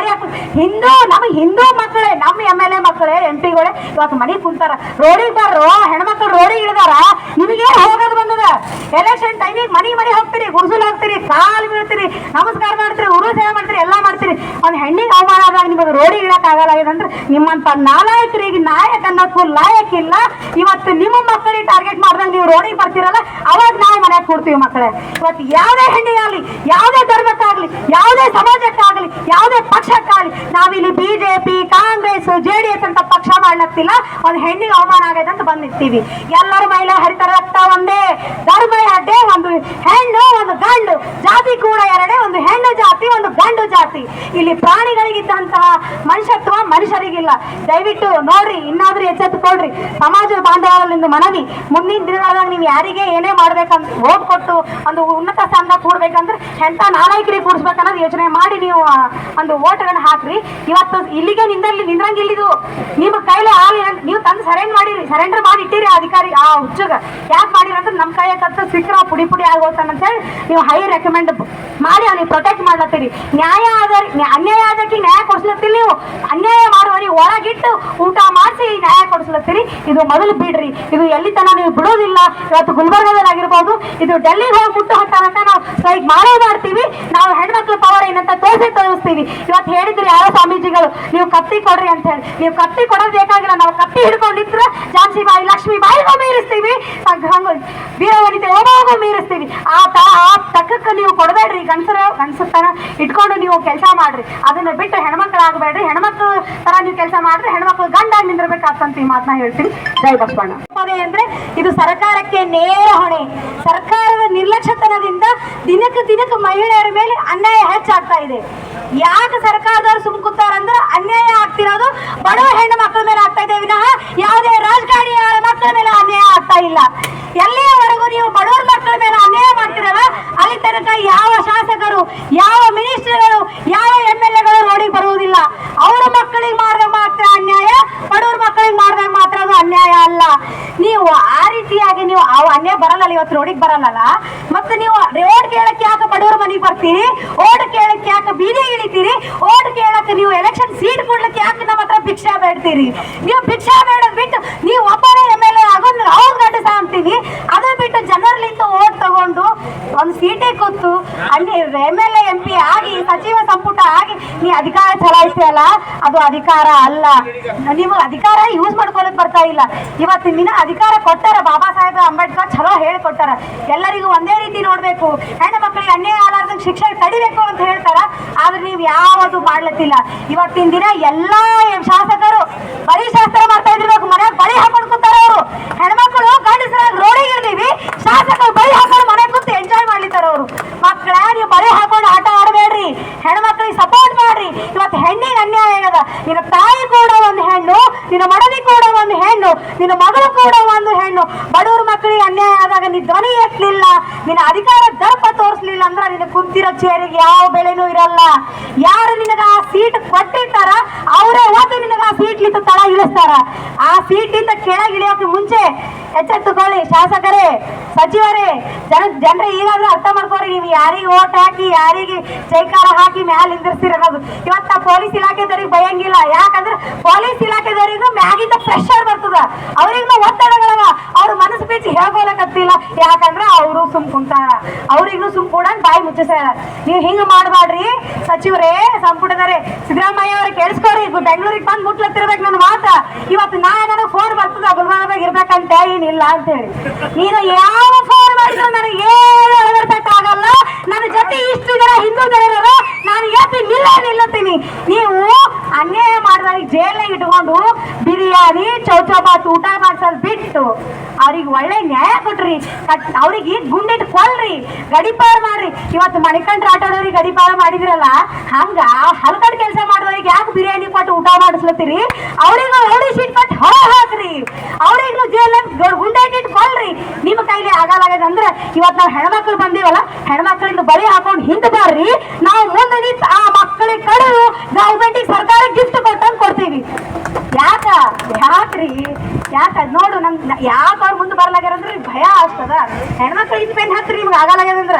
ಬರೀ ಹಾಕ್ ಹಿಂದೂ, ನಮ್ಮ ಹಿಂದೂ ಮಕ್ಕಳೇ, ನಮ್ಮ ಎಂ ಎಲ್ ಎ ಮಕ್ಕಳೇ, ಎಂ ಪಿಗಳೇ, ಇವತ್ತು ಮನೆಗೆ ಕುಂತಾರ. ರೋಡಿಗೆ ಬರ್ರು ಹೆಣ್ಮಕ್ಳು ರೋಡಿಗೆ ಇಳಿದಾರ ನಿಮಗೆ ಹೋಗೋದು ಬಂದದ? ಎಲೆಕ್ಷನ್ ಟೈಮಿಗೆ ಮನೆ ಮನೆ ಹೋಗ್ತೀರಿ ಗುಡ್ಸಲ್ ಹೋಗ್ತೀರಿ, ಕಾಲು ಬೀಳ್ತೀರಿ, ನಮಸ್ಕಾರ ಮಾಡ್ತೀರಿ ಉರು ಸೇವೆ ಮಾಡ್ತೀರಿ, ಎಲ್ಲ ಮಾಡ್ತೀರಿ. ಒಂದು ಹೆಣ್ಣಿಗೆ ಅವಮಾನ ಆದಾಗ ನಿಮಗೆ ರೋಡಿಗೆ ಇಳಕ್ ಆಗಲ್ಲ ಅಂದ್ರೆ ನಿಮ್ಮಂತ ನಾಲಾಯಕರಿಗೆ ನಾಯಕ ಅನ್ನೋಕ್ಕೂ ಲಾಯಕ್ ಇಲ್ಲ. ಇವತ್ತು ನಿಮ್ಮ ಮಕ್ಕಳಿಗೆ ಟಾರ್ಗೆಟ್ ಮಾಡ್ದಂಗೆ ನೀವು ರೋಡಿಗೆ ಬರ್ತೀರಲ್ಲ, ಅವಾಗ ನಾವು ಮನೆಗೆ ಕೊಡ್ತೀವಿ ಮಕ್ಕಳೇ. ಇವತ್ತು ಯಾವುದೇ ಹೆಣ್ಣಿಗಾಗಲಿ, ಯಾವುದೇ ಧರ್ಮಕ್ಕಾಗಲಿ ಯಾವುದೇ ಸಮಾಜಕ್ಕಾಗಲಿ ಯಾವುದೇ ಪಕ್ಷಕ್ಕಾಗಲಿ ನಾವಿಲ್ಲಿ BJP, Congress J D S ಅಂತ ಪಕ್ಷ ಮಾಡ್ಲತ್ತಿಲ್ಲ. ಒಂದು ಹೆಣ್ಣಿಗೆ ಅವಮಾನ ಆಗೈತೆ ಅಂತ ಬಂದಿರ್ತೀವಿ. ಎಲ್ಲರ ಮೈಲ ಹರಿತ ರಕ್ತ ಒಂದೇ ಧರ್ಮ ಎರಡೇ ಒಂದು, ಹೆಣ್ಣು ಒಂದು ಗಂಡು, ಜಾತಿ ಕೂಡ ಎರಡೇ, ಒಂದು ಹೆಣ್ಣು ಜಾತಿ, ಒಂದು ಗಂಡು ಜಾತಿ. ಇಲ್ಲಿ ಪ್ರಾಣಿಗಳಿಗಿದ್ದಂತಹ ಮನುಷ್ಯತ್ವ ಮನುಷ್ಯರಿಗಿಲ್ಲ. ದಯವಿಟ್ಟು ನೋಡ್ರಿ, ಇನ್ನಾದ್ರೂ ಎಚ್ಚೆತ್ತುಕೊಳ್ರಿ. ಸಮಾಜದ ಬಾಂಧವರಲ್ಲಿಂದು ಮನವಿ. ಮುಂದಿನ ದಿನದಾಗ ನೀವು ಯಾರಿಗೆ ಏನೇ ಮಾಡ್ಬೇಕಂತ ಓದ್ ಕೊಟ್ಟು ಒಂದು ಉನ್ನತ ಸ್ಥಾನದಾಗ ಕೂಡ್ಬೇಕಂದ್ರೆ ಎಂತ ನಾಲ್ಕರಿಗೆ ಕೂಡಿಸ್ಬೇಕನ್ನೋದು ಯೋಚನೆ ಮಾಡಿ ನೀವು ಒಂದು ಓಟ್ಗಳನ್ನ ಹಾಕ್ರಿ. ಇವತ್ತು ಇಲ್ಲಿಗೆ ನಿಂದಲ್ಲಿ ನಿಂದ್ರಂಗಿಲ್ಲಿದು ನಿಮ್ಮ ಕೈಲಿ ಆಗಲಿ ನೀವು ತಂದು ಸರೆಂಡ್ ಮಾಡಿರಿ, ಸರೆಂಡರ್ ಮಾಡಿ ಇಟ್ಟಿರಿ ಅಧಿಕಾರಿ, ಆ ಹುಚ್ಚಗ. ಯಾಕೆ ಮಾಡಿರಿ ಅಂದ್ರೆ ನಮ್ಮ ಕೈಯ ಕತ್ತ ಸಿಕ್ಕರ ಪುಡಿ ಪುಡಿ ಹೇಳಿ ನೀವು ಹೈ ರೆಕಮೆಂಡ್ ಮಾಡಿ, ಅವ್ನಿಗೆ ಪ್ರೊಟೆಕ್ಟ್ ಮಾಡ್ಲತ್ತೀರಿ. ನ್ಯಾಯ ಆದ ಅನ್ಯಾಯ ಆದಕ್ಕೆ ನ್ಯಾಯ ಕೊಡ್ಸ್ಲತ್ತೀರಿ ನೀವು. ಅನ್ಯಾಯ ಮಾಡುವರಿ ಒಳಗಿಟ್ಟು ಊಟ ಮಾಡಿಸಿ ನ್ಯಾಯ ಕೊಡಿಸ್ಲತ್ತೀರಿ. ಇದು ಮೊದಲು ಬಿಡ್ರಿ. ಇದು ಎಲ್ಲಿ ತನ ನೀವು ಬಿಡೋದಿಲ್ಲ. ಇವತ್ತು ಗುಲ್ಬರ್ಗದಲ್ಲಿ ಆಗಿರ್ಬೋದು, ಇದು ಡೆಲ್ಲಿಗೆ ಹೋಗಿ ಮುಟ್ಟು ಹೊತ್ತಾನಂತ ನಾವು ಸ್ಟ್ರೈಕ್ ಮಾಡೇ ಮಾಡ್ತೀವಿ ನಾವು ಹೆಣ್ಮಕ್ಳ ಪವರ್ ಏನಂತ ತೋರಿಸಿ ತೋರಿಸ್ತೀವಿ. ಇವತ್ತು ಹೇಳಿದ್ರಿ, ಯಾರೋ ಸ್ವಾಮೀಜಿಗಳು, ನೀವು ಕತ್ತಿ ಕೊಡ್ರಿ ಅಂತ ಹೇಳಿ. ನೀವು ಕತ್ತಿ ಕೊಡೋದು ಬೇಕಾಗಿಲ್ಲ, ನಾವು ಕತ್ತಿ ಹಿಡ್ಕೊಂಡಿದ್ರೆ ಜಾನ್ಸಿ ಬಾಯಿ, ಲಕ್ಷ್ಮಿ ಬಾಯಿಗೂ ಮೀರಿಸ್ತೀವಿ. ಹಂಗ ವೀರವನಿತೆ ಓಮೋಗೂ ಮೀರಿಸ್ತೀವಿ. ಆ ತ ಆ ತಕ್ಕಕ್ಕೆ ನೀವು ಕೊಡಬೇಡ್ರಿ ಗಂಡಸರ ಗಂಡಸತನ ಇಟ್ಕೊಂಡು ನೀವು ಕೆಲಸ ಮಾಡ್ರಿ. ಅದನ್ನ ಬಿಟ್ಟು ಹೆಣ್ಮಕ್ಳಾಗಬೇಡ್ರಿ. ಹೆಣ್ಮಕ್ಳು ತರ ನೀವು ಕೆಲಸ ಮಾಡ್ರಿ. ಹೆಣ್ಮಕ್ಳು ಗಂಡ ನಿಂದಿರ್ಬೇಕಾಗ್ತಂತ ಈ ಮಾತನ್ನ ಹೇಳ್ತೀನಿ. ಜೈ ಬಸವಣ್ಣ ಅದೇ ಅಂದ್ರೆ, ಇದು ಸರ್ಕಾರಕ್ಕೆ ನೇರ ಹೊಣೆ. ಸರ್ಕಾರದ ನಿರ್ಲಕ್ಷ್ಯತನದಿಂದ ದಿನಕ್ಕೆ ದಿನಕ್ಕೆ ಮಹಿಳೆಯರ ಮೇಲೆ ಅನ್ಯಾಯ ಹೆಚ್ಚಾಗ್ತಾ ಇದೆ. ಯಾಕೆ ಸರ್ಕಾರದವರು ಸುಮ್ ಕೂತಾರಂದ್ರೆ ಅನ್ಯಾಯ ಆಗ್ತಿರೋದು ಬಡವ ಹೆಣ್ಣು ಮಕ್ಕಳ ಮೇಲೆ ಆಗ್ತಾ ಇದೆ. ವಿನಃ ಯಾವುದೇ ರಾಜಕಾರಣಿಯ ಮಕ್ಕಳ ಮೇಲೆ ಅನ್ಯಾಯ ಆಗ್ತಾ ಇಲ್ಲ. ಎಲ್ಲಿಯವರೆಗೂ ನೀವು ಬಡವರ ಮಕ್ಕಳ ಮೇಲೆ ಅನ್ಯಾಯ ಮಾಡ್ತಿರಲ್ಲ, ಅಲ್ಲಿ ತನಕ ಯಾವ ಶಾಸಕರು, ಯಾವ ಮಿನಿಸ್ಟರ್ಗಳು, ಯಾವ ಎಂ ಎಲ್ ಎಗಳು ರೋಡಿಗೆ ಬರುವುದಿಲ್ಲ. ಅವರ ಮಕ್ಕಳಿಗೆ ಮಾಡಿದಾಗ ಮಾತ್ರ ಅನ್ಯಾಯ, ಬಡವ್ರ ಮಕ್ಕಳಿಗೆ ಮಾಡಿದಾಗ ಮಾತ್ರ ಅದು ಅನ್ಯಾಯ ಅಲ್ಲ. ನೀವು ರೀತಿಯಾಗಿ ನೀವು ಅವ್ ಅನ್ನೇ ಬರಲ್ಲ ಇವತ್ತು ರೋಡಿಗೆ ಬರಲ್ಲಲ್ಲ? ಮತ್ತೆ ನೀವು ರೋಡ್ ಕೇಳಕ್ಕೆ ಯಾಕೆ ಬಡವರ ಮನೆಗೆ ಬರ್ತೀರಿ? ಓಡ್ ಕೇಳಕ್ಕೆ ಯಾಕೆ ಬೀದಿ ಇಳಿತೀರಿ? ಓಡ್ ಕೇಳಕ್ಕೆ ನೀವು ಎಲೆಕ್ಷನ್ ಸೀಟ್ ಕೊಡ್ಲಿಕ್ಕೆ ಯಾಕೆ ನಮ್ಮ ಹತ್ರ ಭಿಕ್ಷಾ ಬೇಡ್ತೀರಿ? ನೀವು ಭಿಕ್ಷಾ ಬೇಡೋದ್ ಬಿಟ್ಟು ನೀವು ಒಬ್ಬರೇ ಎಂ ಎಲ್ ಎ ಆಗೋದು ಅವ್ರ ಸಹ ಅಂತೀವಿ ಅದನ್ನ ಬಿಟ್ಟು ಜನರ್ಲಿಂದ ಓಟ್ ತಗೊಂಡು ಒಂದು ಸೀಟೇ ಕೂತು ಅಲ್ಲಿ ಎಂ ಎಲ್ ಎ ನೀ ಅಧಿಕಾರ ಚಲಾಯಿಸ್ತೀಯಲ್ಲ? ಅದು ಅಧಿಕಾರ ಅಲ್ಲ. ನೀವು ಅಧಿಕಾರ ಯೂಸ್ ಮಾಡ್ಕೊಳಕ್ ಬರ್ತಾ ಇಲ್ಲ. ಇವತ್ತಿನ ದಿನ ಅಧಿಕಾರ ಕೊಟ್ಟಾರ ಬಾಬಾ ಸಾಹೇಬ್ ಅಂಬೇಡ್ಕರ್ ಚಲೋ ಹೇಳಿಕೊಟ್ಟಾರ ಎಲ್ಲರಿಗೂ ಒಂದೇ ರೀತಿ ನೋಡ್ಬೇಕು. ಹೆಣ್ಣು ಮಕ್ಕಳಿಗೆ ಅನ್ಯಾಯ ಆಗಲಾರ್ದಂಗೆ ಶಿಕ್ಷೆ ತಡಿಬೇಕು ಅಂತ ಹೇಳ್ತಾರ? ಆದ್ರೆ ನೀವು ಯಾವುದು ಮಾಡ್ಲತ್ತಿಲ್ಲ. ಇವತ್ತಿನ ದಿನ ಎಲ್ಲಾ ಶಾಸಕರು, ಬರೀ ಶಾಸ್ತ್ರ ಮಾಡ್ತಾ ಇದ್ದಿರ್ಬೇಕು ಮನ್ಯಾಗ ಬಳಿ ಹಾಕೊಂಡು ಕೂತಾರ ಅವರು ಹೆಣ್ಮಕ್ಳು ಗಂಡಸರಾಗಿ ರೋಡಿಗೆ ಇರ್ತೀವಿ ಶಾಸಕರು ಬಳಿ ಹಾಕೊಂಡು ಮನೆಗೆ ಕೂತು ಎಂಜಾಯ್ ಮಾಡ್ಲಿತ್ತಾರ ಅವರು ಮಕ್ಕಳ ನೀವು ಬಳಿ ಹಾಕೊಂಡು ಆಟ ಆಡಬೇಡ್ರಿ ಹೆಣ್ಮಕ್ಳಿಗೆ ಸಪೋರ್ಟ್ ಮಾಡ್ರಿ ಇವತ್ತು ಹೆಣ್ಣಿಗೆ ಅನ್ಯಾಯ ಆಗದ ನಿನ್ನ ತಾಯಿ ಕೂಡ ಒಂದು ಹೆಣ್ಣು, ನಿನ್ನ ಮಡದಿ ಕೂಡ ಒಂದು ಹೆಣ್ಣು, ನಿನ್ನ ಮಗಳು ಕೂಡ ಒಂದು ಹೆಣ್ಣು. ಬಡವ್ರ ಮಕ್ಕಳಿಗೆ ಅನ್ಯಾಯ ಆದಾಗ ನೀ ಧ್ವನಿ ಎತ್ತಲಿಲ್ಲ, ನಿನ್ನ ಅಧಿಕಾರ ದರ್ಪ ತೋರಿಸ್ಲಿಲ್ಲ ಅಂದ್ರೆ ನಿನ್ನ ಕುಂತಿರೋ ಚೇರಿಗೆ ಯಾವ ಬೆಳೆನೂ ಇರಲ್ಲ. ಯಾರು ನಿನಗ ಆ ಸೀಟ್ ಕೊಟ್ಟಿರ್ತಾರ, ಅವರೇ ಓದು ನಿನಗ ಸೀಟ್ ತಳ ಇಳಿಸ್ತಾರ ಆ ಸೀಟಿಂದ ಕೆಳಗೆ ಇಳಿಯೋಕೆ ಮುಂಚೆ ಎಚ್ಚೆತ್ತುಕೊಳ್ಳಿ ಶಾಸಕರೇ, ಸಚಿವರೇ, ಜನ ಜನರೇ ಈಗಾದ್ರೂ ಅರ್ಥ ಮಾಡ್ಕೋರಿ ನೀವು ಯಾರಿಗೆ ಓಟ್ ಹಾಕಿ, ಯಾರಿಗೆ ಜೈಕಾರ ಹಾಕಿ ಮ್ಯಾಲ ಅನ್ನೋದು ಇವತ್ತ ಪೊಲೀಸ್ ಇಲಾಖೆದವ್ರಿಗೆ ಭಯಂಗಿಲ್ಲ. ಯಾಕಂದ್ರೆ ಪೊಲೀಸ್ ಇಲಾಖೆದವರಿಗೂ ಮ್ಯಾಗಿಂದ ಪ್ರೆಷರ್ ಬರ್ತದ. ಅವ್ರಿಗೂ ಒತ್ತಡಗಳು ಹೇಳ್ಕೊಳಕತ್ತಿಲ್ಲ ಯಾಕಂದ್ರೆ ಅವರು ಸುಮ್ ಕುಂತಾರ. ಅವ್ರಿಗೂ ಸುಮ್ ಕೂಡ ಬಾಯಿ ಮುಚ್ಚಿಸ್ಯಾರ ನೀವು ಹಿಂಗ ಮಾಡಬಾಡ್ರಿ ಸಚಿವರೇ ಸಂಪುಟದರೇ ಸಿದ್ದರಾಮಯ್ಯ ಅವ್ರಿಗೆ ಕೇಳಿಸ್ಕೋರಿ ಬೆಂಗಳೂರಿಗೆ ಬಂದು ಮುಟ್ಲತ್ತಿರ್ಬೇಕು ನನ್ನ ಮಾತ. ಇವತ್ತು ನಾ ನನಗೆ ಫೋನ್ ಬರ್ತದ, ಗುಲ್ಬರ್ಗದಾಗ ಇರ್ಬೇಕಂತ ಏನಿಲ್ಲ ಅಂತ ಹೇಳಿ ನೀನು ಯಾವ ಫೋನ್ ಮಾಡಿದ್ರು ನನಗೆ ಏನು ಅಳವಡಿಸಕ್ ಆಗಲ್ಲ ನನ್ನ ಜೊತೆ ಇಷ್ಟು ಜನ ಹಿಂದೂ ಜನರು ನಾನು ಎತ್ತಿ ನಿಲ್ಲತೀನಿ ನೀವು ಅನ್ಯಾಯ ಮಾಡಿದಾಗ ಜೈಲಿಗೆ ಇಟ್ಕೊಂಡು ಬಿರಿಯಾನಿ, ಚೌಚೌಬಾತ್ ಊಟ ಮಾಡ್ಸೋದು ಬಿಟ್ಟು ಅವ್ರಿಗೆ ಒಳ್ಳೆ ನ್ಯಾಯ ಕೊಟ್ರಿ. ಕಟ್, ಅವ್ರಿಗೆ ಗುಂಡಿಟ್ಟು ಕೊಲ್ರಿ. ಗಡಿಪಾರ ಮಾಡ್ರಿ. ಇವತ್ತು ಮಣಿಕಂಡ್ರ ಆಟ ಆಡೋರಿಗೆ ಗಡಿಪಾರ ಮಾಡಿದ್ರಲ್ಲ, ಹಂಗ ಹಲ್ಕಡ್ ಕೆಲಸ ಮಾಡೋರಿಗೆ ಯಾಕೆ ಬಿರಿಯಾನಿ ಕೊಟ್ಟು ಊಟ ಮಾಡಿಸ್ಲತ್ತೀರಿ? ಅವ್ರಿಗೂ ರೌಡಿ ಕೊಟ್ಟು ಹೊರ ಹಾಕ್ರಿ. ಅವ್ರಿಗೂ ಜೈಲ ಗುಂಡಿಟ್ ಕೊಲ್ರಿ ಅಂದ್ರೆ ಇವತ್ತು ನಾವು ಹೆಣ್ಮಕ್ಳು ಬಂದೀವಲ್ಲ, ಹೆಣ್ಮಕ್ಳಿಂದ ಬಳಿ ಹಾಕೊಂಡು ಹಿಂದೆ ಬರ್ರಿ, ನಾವು ಮುಂದೆ ನಿಂತು ಆ ಮಕ್ಕಳಿಗೆ ಕಡಿದು ಗೌರ್ಮೆಂಟಿಗೆ ಸರ್ಕಾರ ಗಿಫ್ಟ್ ಕೊಟ್ಟಂಗೆ ಕೊಡ್ತೀವಿ. ಯಾಕ? ಯಾಕ್ರಿ? ಯಾಕ? ನೋಡು ನಮ್ ಯಾಕ ಅವ್ರು ಮುಂದೆ ಬರ್ಲಾಗ್ಯಾರ ಅಂದ್ರೆ ಭಯ ಆಗ್ತದ. ಹೆಣ್ಮಕ್ಳು ಇಂದ ಪೆನ್ ಹತ್ರಿ ನಿಮ್ಗೆ ಆಗಲಾಗ್ಯದಂದ್ರ